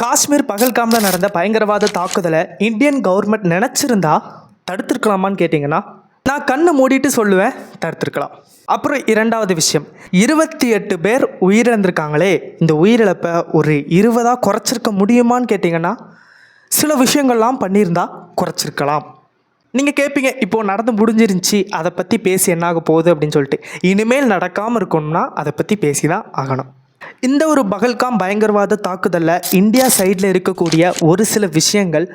காஷ்மீர் பகல்காமில் நடந்த பயங்கரவாத தாக்குதலை இந்தியன் கவர்மெண்ட் நினச்சிருந்தா தடுத்துருக்கலாமான்னு கேட்டிங்கன்னா நான் கண்ணை மூடிட்டு சொல்லுவேன் தடுத்துருக்கலாம். அப்புறம் இரண்டாவது விஷயம் இருபத்தி எட்டு பேர் உயிரிழந்திருக்காங்களே இந்த உயிரிழப்பை ஒரு இருபதாக குறைச்சிருக்க முடியுமான்னு கேட்டிங்கன்னா சில விஷயங்கள்லாம் பண்ணியிருந்தா குறைச்சிருக்கலாம். நீங்கள் கேட்பீங்க இப்போது நடந்து முடிஞ்சிருந்துச்சி அதை பற்றி பேசி என்னாக போகுது அப்படின்னு சொல்லிட்டு. இனிமேல் நடக்காமல் இருக்கணும்னா அதை பற்றி பேசி தான் ஆகணும். இந்த ஒரு பகல்காம் பயங்கரவாத தாக்குதலில் இந்தியா சைடில் இருக்கக்கூடிய ஒரு சில விஷயங்கள்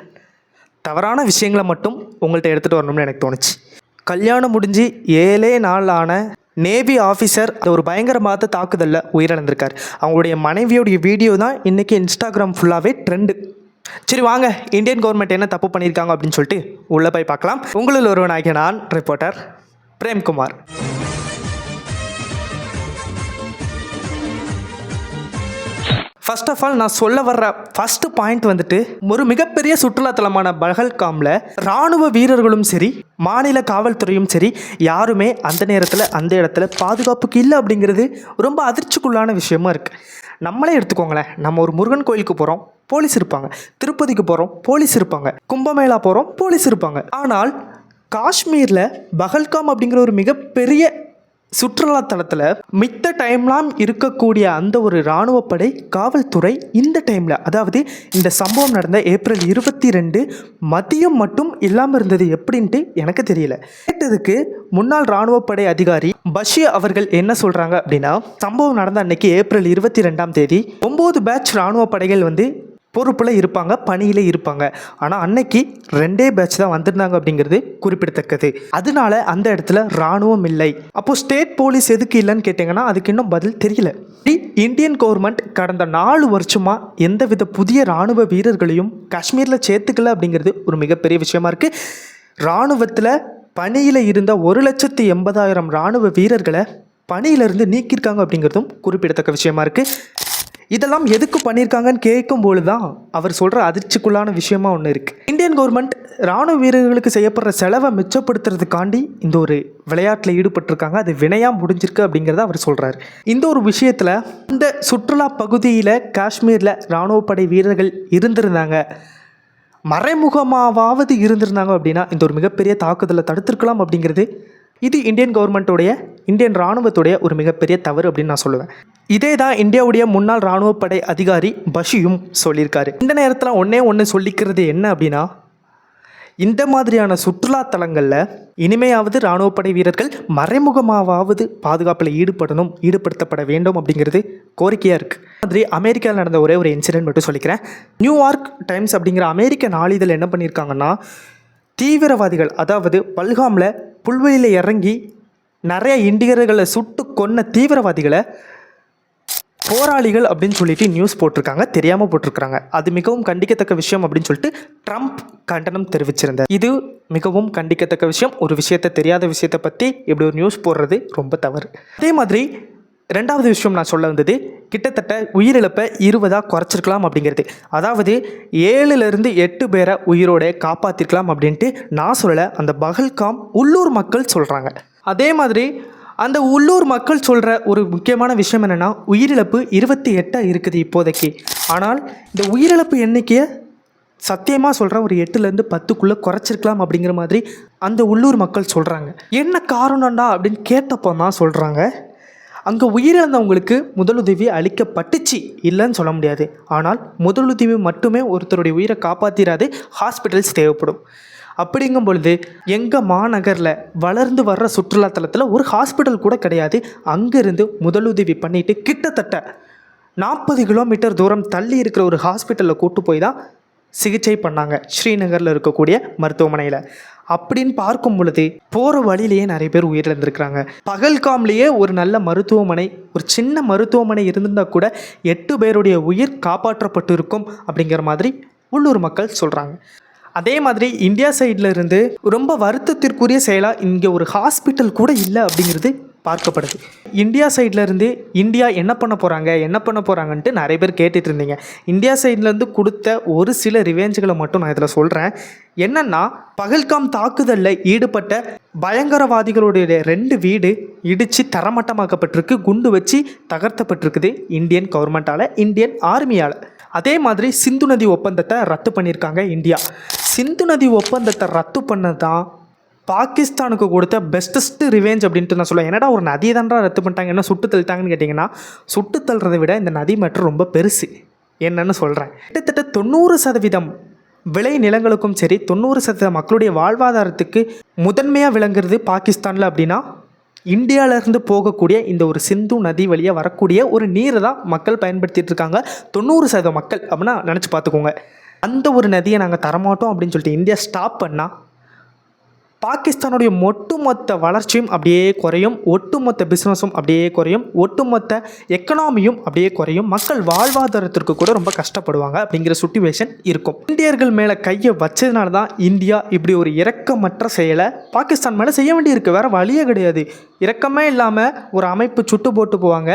தவறான விஷயங்களை மட்டும் உங்கள்கிட்ட எடுத்துகிட்டு வரணும்னு எனக்கு தோணுச்சு. கல்யாணம் முடிஞ்சு ஏழே நாள் ஆன நேவி ஆஃபீஸர் ஒரு பயங்கரவாத தாக்குதலில் உயிரிழந்திருக்கார். அவங்களுடைய மனைவியோடைய வீடியோ தான் இன்றைக்கி இன்ஸ்டாகிராம் ஃபுல்லாகவே ட்ரெண்டு சரி வாங்க இந்தியன் கவர்மெண்ட் என்ன தப்பு பண்ணியிருக்காங்க அப்படின்னு சொல்லிட்டு உள்ளே போய் பார்க்கலாம். உங்களில் ஒருவனாகிய நான் reporter Premkumar. First of all நான் சொல்ல வர்ற ஃபர்ஸ்ட் பாயிண்ட் வந்துட்டு ஒரு மிகப்பெரிய சுற்றுலாத்தலமான பகல்காமில் ராணுவ வீரர்களும் சரி மாநில காவல்துறையும் சரி யாருமே அந்த நேரத்தில் அந்த இடத்துல பாதுகாப்புக்கு இல்லை அப்படிங்கிறது ரொம்ப அதிர்ச்சிக்குள்ளான விஷயமா இருக்குது நம்மளே எடுத்துக்கோங்களேன் நம்ம ஒரு முருகன் கோயிலுக்கு போகிறோம் போலீஸ் இருப்பாங்க. திருப்பதிக்கு போகிறோம் போலீஸ் இருப்பாங்க. கும்பமேளா போகிறோம் போலீஸ் இருப்பாங்க. ஆனால் காஷ்மீரில் பகல்காம் அப்படிங்கிற ஒரு மிகப்பெரிய சுற்றுலாத்தலத்தில் மித்த டைம்லாம் இருக்கக்கூடிய அந்த ஒரு இராணுவப்படை காவல்துறை இந்த டைமில் அதாவது இந்த சம்பவம் நடந்த ஏப்ரல் இருபத்தி ரெண்டு மதியம் மட்டும் இல்லாமல் இருந்தது எப்படின்ட்டு எனக்கு தெரியல. கேட்டதுக்கு முன்னாள் இராணுவப்படை அதிகாரி பஷி அவர்கள் என்ன சொல்கிறாங்க அப்படின்னா சம்பவம் நடந்த அன்னைக்கு ஏப்ரல் இருபத்தி ரெண்டாம் தேதி ஒம்பது பேட்ச் இராணுவ படைகள் வந்து பொறுப்பில் இருப்பாங்க பணியில் இருப்பாங்க. ஆனால் அன்னைக்கு ரெண்டே பேட்ச் தான் வந்திருந்தாங்க அப்படிங்கிறது குறிப்பிடத்தக்கது. அதனால அந்த இடத்துல இராணுவம் இல்லை. அப்போ ஸ்டேட் போலீஸ் எதுக்கு இல்லைன்னு கேட்டிங்கன்னா அதுக்கு இன்னும் பதில் தெரியல. இந்தியன் கவர்மெண்ட் கடந்த நாலு வருஷமாக எந்தவித புதிய இராணுவ வீரர்களையும் காஷ்மீரில் சேர்த்துக்கல அப்படிங்கிறது ஒரு மிகப்பெரிய விஷயமா இருக்குது இராணுவத்தில் பணியில் இருந்த ஒரு லட்சத்தி எண்பதாயிரம் இராணுவ வீரர்களை பணியிலிருந்து நீக்கியிருக்காங்க அப்படிங்கிறதும் குறிப்பிடத்தக்க விஷயமா இருக்குது இதெல்லாம் எதுக்கு பண்ணியிருக்காங்கன்னு கேட்கும்போது தான் அவர் சொல்கிற அதிர்ச்சிக்குள்ளான விஷயமா ஒன்று இருக்குது இந்தியன் கவர்மெண்ட் ராணுவ வீரர்களுக்கு செய்யப்படுற செலவை மிச்சப்படுத்துறதுக்காண்டி இந்த ஒரு விளையாட்டில் ஈடுபட்டிருக்காங்க. அது வினையாக முடிஞ்சிருக்கு அப்படிங்கிறத அவர் சொல்கிறார் இந்த ஒரு விஷயத்தில் இந்த சுற்றுலா பகுதியில் காஷ்மீரில் இராணுவப்படை வீரர்கள் இருந்திருந்தாங்க. மறைமுகமாவது இருந்திருந்தாங்க அப்படின்னா இந்த ஒரு மிகப்பெரிய தாக்குதலை தடுத்திருக்கலாம் அப்படிங்கிறது இது இந்தியன் கவர்மெண்ட்டோடைய இந்தியன் இராணுவத்துடைய ஒரு மிகப்பெரிய தவறு அப்படின்னு நான் சொல்லுவேன். இதே தான் இந்தியாவுடைய முன்னாள் ராணுவப்படை அதிகாரி பஷியும் சொல்லியிருக்காரு. இந்த நேரத்தில் ஒன்றே ஒன்று சொல்லிக்கிறது என்ன அப்படின்னா இந்த மாதிரியான சுற்றுலா தலங்களில் இனிமையாவது இராணுவப்படை வீரர்கள் மறைமுகமாவது பாதுகாப்பில் ஈடுபடணும் ஈடுபடுத்தப்பட வேண்டும் அப்படிங்கிறது கோரிக்கையாக இருக்குது மாதிரி அமெரிக்காவில் நடந்த ஒரே ஒரு இன்சிடென்ட் மட்டும் சொல்லிக்கிறேன். நியூயார்க் டைம்ஸ் அப்படிங்கிற அமெரிக்க நாளிதழ் என்ன பண்ணியிருக்காங்கன்னா தீவிரவாதிகள் அதாவது பல்காமில் புல்வெளியில் இறங்கி நிறைய இந்தியர்களை சுட்டு கொன்ன தீவிரவாதிகளை போராளிகள் அப்படின்னு சொல்லிட்டு நியூஸ் போட்டிருக்காங்க தெரியாமல் போட்டிருக்காங்க அது மிகவும் கண்டிக்கத்தக்க விஷயம் அப்படின்னு சொல்லிட்டு ட்ரம்ப் கண்டனம் தெரிவிச்சிருந்தார். இது மிகவும் கண்டிக்கத்தக்க விஷயம். ஒரு விஷயத்தை தெரியாத விஷயத்தை பற்றி இப்படி ஒரு நியூஸ் போடுறது ரொம்ப தவறு. அதே மாதிரி ரெண்டாவது விஷயம் நான் சொல்ல வந்தது கிட்டத்தட்ட உயிரிழப்பை இருபதாக குறைச்சிருக்கலாம் அப்படிங்கிறது. அதாவது ஏழுலேருந்து எட்டு பேரை உயிரோட காப்பாற்றிருக்கலாம் அப்படின்ட்டு நான் சொல்லலை அந்த பகல்காம் உள்ளூர் மக்கள் சொல்கிறாங்க அதே மாதிரி அந்த உள்ளூர் மக்கள் சொல்கிற ஒரு முக்கியமான விஷயம் என்னென்னா உயிரிழப்பு இருபத்தி எட்டாக இருக்குது இப்போதைக்கு. ஆனால் இந்த உயிரிழப்பு எண்ணிக்கையை சத்தியமாக சொல்கிறேன் ஒரு எட்டுலேருந்து பத்துக்குள்ளே குறைச்சிருக்கலாம் அப்படிங்கிற மாதிரி அந்த உள்ளூர் மக்கள் சொல்கிறாங்க என்ன காரணம்டா அப்படின்னு கேட்டப்போ தான் சொல்கிறாங்க அங்கே உயிரிழந்தவங்களுக்கு முதலுதவி அளிக்கப்பட்டுச்சு. இல்லைன்னு சொல்ல முடியாது. ஆனால் முதலுதவி மட்டுமே ஒருத்தருடைய உயிரை காப்பாற்றிடாது ஹாஸ்பிட்டல்ஸ் தேவைப்படும். அப்படிங்கும் பொழுது எங்கள் மாநகரில் வளர்ந்து வர்ற சுற்றுலாத்தலத்தில் ஒரு ஹாஸ்பிட்டல் கூட கிடையாது. அங்கேருந்து முதலுதவி பண்ணிட்டு கிட்டத்தட்ட நாற்பது கிலோமீட்டர் தூரம் தள்ளி இருக்கிற ஒரு ஹாஸ்பிட்டலில் கூட்டு போய் தான் சிகிச்சை பண்ணாங்க. ஸ்ரீநகரில் இருக்கக்கூடிய மருத்துவமனையில். அப்படின்னு பார்க்கும் பொழுது போகிற வழியிலேயே நிறைய பேர் உயிரிழந்திருக்கிறாங்க. பகல்காம்லேயே ஒரு நல்ல மருத்துவமனை ஒரு சின்ன மருத்துவமனை இருந்திருந்தா கூட எட்டு பேருடைய உயிர் காப்பாற்றப்பட்டு இருக்கும் அப்படிங்கிற மாதிரி உள்ளூர் மக்கள் சொல்கிறாங்க அதே மாதிரி இந்தியா சைடில் இருந்து ரொம்ப வருத்தத்திற்குரிய செயலாக இங்கே ஒரு ஹாஸ்பிட்டல் கூட இல்லை அப்படிங்கிறது பார்க்கப்படுது. இந்தியா சைடில் இருந்து இந்தியா என்ன பண்ண போகிறாங்க என்ன பண்ண போகிறாங்கன்ட்டு நிறைய பேர் கேட்டுட்டு இருந்தீங்க. இந்தியா சைட்லேருந்து கொடுத்த ஒரு சில ரிவேஞ்சுகளை மட்டும் நான் இதில் சொல்கிறேன் என்னென்னா பகல்காம் தாக்குதலில் ஈடுபட்ட பயங்கரவாதிகளுடைய ரெண்டு வீடு இடித்து தரமட்டமாக்கப்பட்டிருக்கு குண்டு வச்சு தகர்த்தப்பட்டிருக்குது இந்தியன் கவர்மெண்ட்டால் இந்தியன் ஆர்மியால் அதே மாதிரி சிந்து நதி ஒப்பந்தத்தை ரத்து பண்ணியிருக்காங்க இந்தியா. சிந்து நதி ஒப்பந்தத்தை ரத்து பண்ணது தான் பாகிஸ்தானுக்கு கொடுத்த பெஸ்டஸ்ட் ரிவேஞ்ச் அப்படின்ட்டு நான் சொல்லுவேன். என்னடா ஒரு நதியை தான்டா ரத்து பண்ணிட்டாங்க? என்ன சுட்டு தள்ளிட்டாங்கன்னு கேட்டிங்கன்னா சுட்டு தள்ளுறதை விட இந்த நதி மற்றும் ரொம்ப பெருசு. என்னன்னு சொல்கிறேன் கிட்டத்தட்ட தொண்ணூறு சதவீதம் விளை நிலங்களுக்கும் சரி தொண்ணூறு சதவீதம் மக்களுடைய வாழ்வாதாரத்துக்கு முதன்மையாக விளங்குறது பாகிஸ்தானில் அப்படின்னா இந்தியாவிலேருந்து போகக்கூடிய இந்த ஒரு சிந்து நதி வழியாக வரக்கூடிய ஒரு நீரை தான் மக்கள் பயன்படுத்திகிட்டு இருக்காங்க. தொண்ணூறு சதவீத மக்கள் அப்படின்னா நினச்சி பார்த்துக்கோங்க. அந்த ஒரு நதியை நாங்கள் தரமாட்டோம் அப்படின்னு சொல்லிட்டு இந்தியா ஸ்டாப் பண்ணால் பாகிஸ்தானுடைய ஒட்டுமொத்த வளர்ச்சியும் அப்படியே குறையும் ஒட்டுமொத்த பிஸ்னஸும் அப்படியே குறையும் ஒட்டுமொத்த எக்கனாமியும் அப்படியே குறையும். மக்கள் வாழ்வாதாரத்திற்கு கூட ரொம்ப கஷ்டப்படுவாங்க அப்படிங்கிற சுச்சுவேஷன் இருக்கும். இந்தியர்கள் மேலே கையை வச்சதுனால தான் இந்தியா இப்படி ஒரு இரக்கமற்ற செயலை பாகிஸ்தான் மேலே செய்ய வேண்டியிருக்கு. வேறு வழியே கிடையாது. இரக்கமே இல்லாமல் ஒரு அமைப்பு சுட்டு போட்டு போவாங்க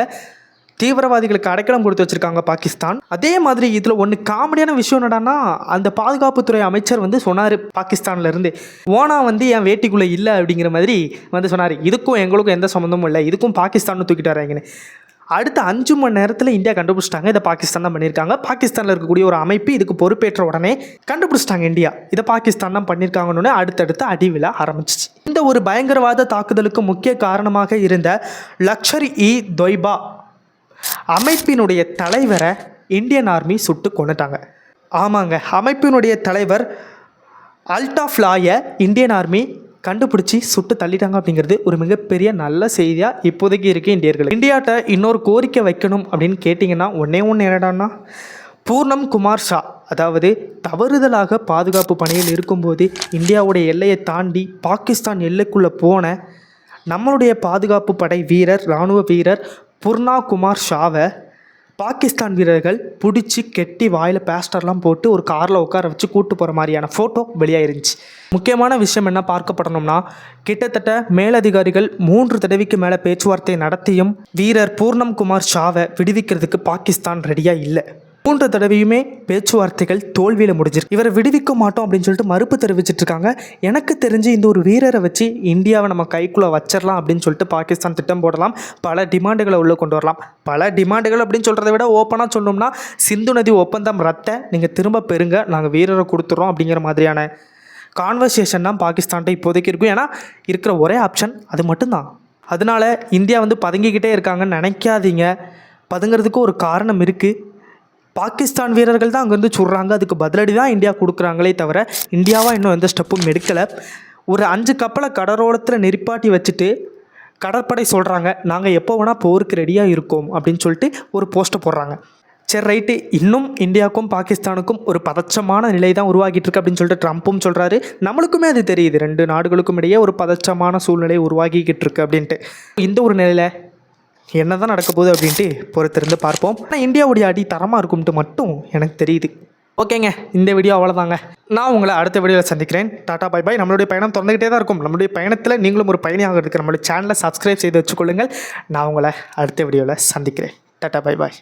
தீவிரவாதிகளுக்கு அடைக்கலம் கொடுத்து வச்சிருக்காங்க பாகிஸ்தான். அதே மாதிரி இதில் ஒன்று காமெடியான விஷயம் என்னடான்னா அந்த பாதுகாப்புத்துறை அமைச்சர் வந்து சொன்னார் பாகிஸ்தான்ல இருந்து. ஓனா வந்து என் வேட்டிக்குள்ளே இல்லை அப்படிங்கிற மாதிரி வந்து சொன்னார். இதுக்கும் எங்களுக்கும் எந்த சம்மந்தமும் இல்லை. இதுக்கும் பாகிஸ்தான் தூக்கிட்டு வராங்கன்னு அடுத்த அஞ்சு மணி நேரத்தில் இந்தியா கண்டுபிடிச்சிட்டாங்க. இதை பாகிஸ்தான் தான் பண்ணியிருக்காங்க. பாகிஸ்தானில் இருக்கக்கூடிய ஒரு அமைப்பு இதுக்கு பொறுப்பேற்ற உடனே கண்டுபிடிச்சிட்டாங்க இந்தியா. இதை பாகிஸ்தான் தான் பண்ணியிருக்காங்கன்னு அடுத்தடுத்து அடிவிழா ஆரம்பிச்சிச்சு. இந்த ஒரு பயங்கரவாத தாக்குதலுக்கு முக்கிய காரணமாக இருந்த லக்ஷர் இ தொய்பா அமைப்பினுடைய தலைவரை இந்தியன் ஆர்மி சுட்டு கொண்டுட்டாங்க ஆமாங்க அமைப்பினுடைய தலைவர் அல்டாஃப் லாயை இந்தியன் ஆர்மி கண்டுபிடிச்சி சுட்டு தள்ளிட்டாங்க அப்படிங்கிறது ஒரு மிகப்பெரிய நல்ல செய்தியாக இப்போதைக்கு இருக்குது இந்தியர்கள். இந்தியாட்ட இன்னொரு கோரிக்கை வைக்கணும் அப்படின்னு கேட்டிங்கன்னா ஒன்றே ஒன்று என்னடான்னா பூர்ணம் குமார் ஷா அதாவது தவறுதலாக பாதுகாப்பு பணியில் இருக்கும்போது இந்தியாவுடைய எல்லையை தாண்டி பாகிஸ்தான் எல்லைக்குள்ளே போன நம்மளுடைய பாதுகாப்பு படை வீரர் இராணுவ வீரர் பூர்ணா குமார் ஷாவை பாகிஸ்தான் வீரர்கள் பிடிச்சி கெட்டி வாயில் பேஸ்டர்லாம் போட்டு ஒரு காரில் உட்கார வச்சு கூட்டு போகிற மாதிரியான ஃபோட்டோ வெளியாயிருந்துச்சு. முக்கியமான விஷயம் என்ன பார்க்கப்படணும்னா கிட்டத்தட்ட மேலதிகாரிகள் மூன்று தடவைக்கு மேலே பேச்சுவார்த்தை நடத்தியும் வீரர் பூர்ணம் குமார் ஷாவை விடுவிக்கிறதுக்கு பாகிஸ்தான் ரெடியாக இல்லை. மூன்று தடவையுமே பேச்சுவார்த்தைகள் தோல்வியில் முடிஞ்சிருக்கு. இவரை விடுவிக்க மாட்டோம் அப்படின்னு சொல்லிட்டு மறுப்பு தெரிவிச்சிட்டு இருக்காங்க. எனக்கு தெரிஞ்சு இந்த ஒரு வீரரை வச்சு இந்தியாவை நம்ம கைக்குள்ளே வச்சிடலாம் அப்படின்னு சொல்லிட்டு பாகிஸ்தான் திட்டம் போடலாம். பல டிமாண்டுகளை உள்ளே கொண்டு வரலாம். பல டிமாண்டுகள் அப்படின்னு சொல்கிறத விட ஓப்பனாக சொன்னோம்னா சிந்து நதி ஒப்பந்தம் ரத்தை நீங்கள் திரும்ப பெறுங்க. நாங்கள் வீரரை கொடுத்துட்றோம் அப்படிங்கிற மாதிரியான கான்வர்சேஷன் தான் பாகிஸ்தான்கிட்ட இப்போதைக்கு இருக்கும். ஏன்னா இருக்கிற ஒரே ஆப்ஷன் அது மட்டும்தான். அதனால இந்தியா வந்து பதுங்கிக்கிட்டே இருக்காங்கன்னு நினைக்காதீங்க. பதுங்கிறதுக்கு ஒரு காரணம் இருக்குது பாகிஸ்தான் வீரர்கள் தான் அங்கேருந்து சுடுறாங்க. அதுக்கு பதிலடி தான் இந்தியா கொடுக்குறாங்களே தவிர இந்தியாவாக இன்னும் எந்த ஸ்டெப்பும் எடுக்கலை. ஒரு அஞ்சு கப்பலை கடரோளத்தில் நெருப்பாட்டி வச்சுட்டு கடற்படை சொல்கிறாங்க நாங்கள் எப்போ வேணால் போருக்கு ரெடியாக இருக்கோம் அப்படின்னு சொல்லிட்டு ஒரு போஸ்ட்டை போடுறாங்க. சரி ரைட்டு இன்னும் இந்தியாவுக்கும் பாகிஸ்தானுக்கும் ஒரு பதச்சமான நிலை தான் உருவாகிட்டு இருக்கு அப்படின்னு சொல்லிட்டு ட்ரம்ப்பும் சொல்கிறாரு நம்மளுக்குமே அது தெரியுது. ரெண்டு நாடுகளுக்கும் இடையே ஒரு பதச்சமான சூழ்நிலை உருவாகிக்கிட்டு இருக்கு அப்படின்ட்டு. இந்த ஒரு நிலையில் என்ன தான் நடக்க போகுது அப்படின்ட்டு பொறுத்திருந்து பார்ப்போம். ஆனால் இந்தியாவுடைய அடி தரமாக இருக்கும்ட்டு மட்டும் எனக்கு தெரியுது. ஓகேங்க இந்த வீடியோ அவ்வளோதாங்க நான் உங்களை அடுத்த வீடியோவில் சந்திக்கிறேன். டாடா பை பாய் நம்மளுடைய பயணம் தொடர்ந்துகிட்டே தான் இருக்கும். நம்மளுடைய பயணத்தில் நீங்களும் ஒரு பயணியாக இருக்கிற நம்மளுடைய சேனலை சப்ஸ்கிரைப் செய்து வச்சுக்கொள்ளுங்கள். நான் உங்களை அடுத்த வீடியோவில் சந்திக்கிறேன். டாடா பாய் பாய்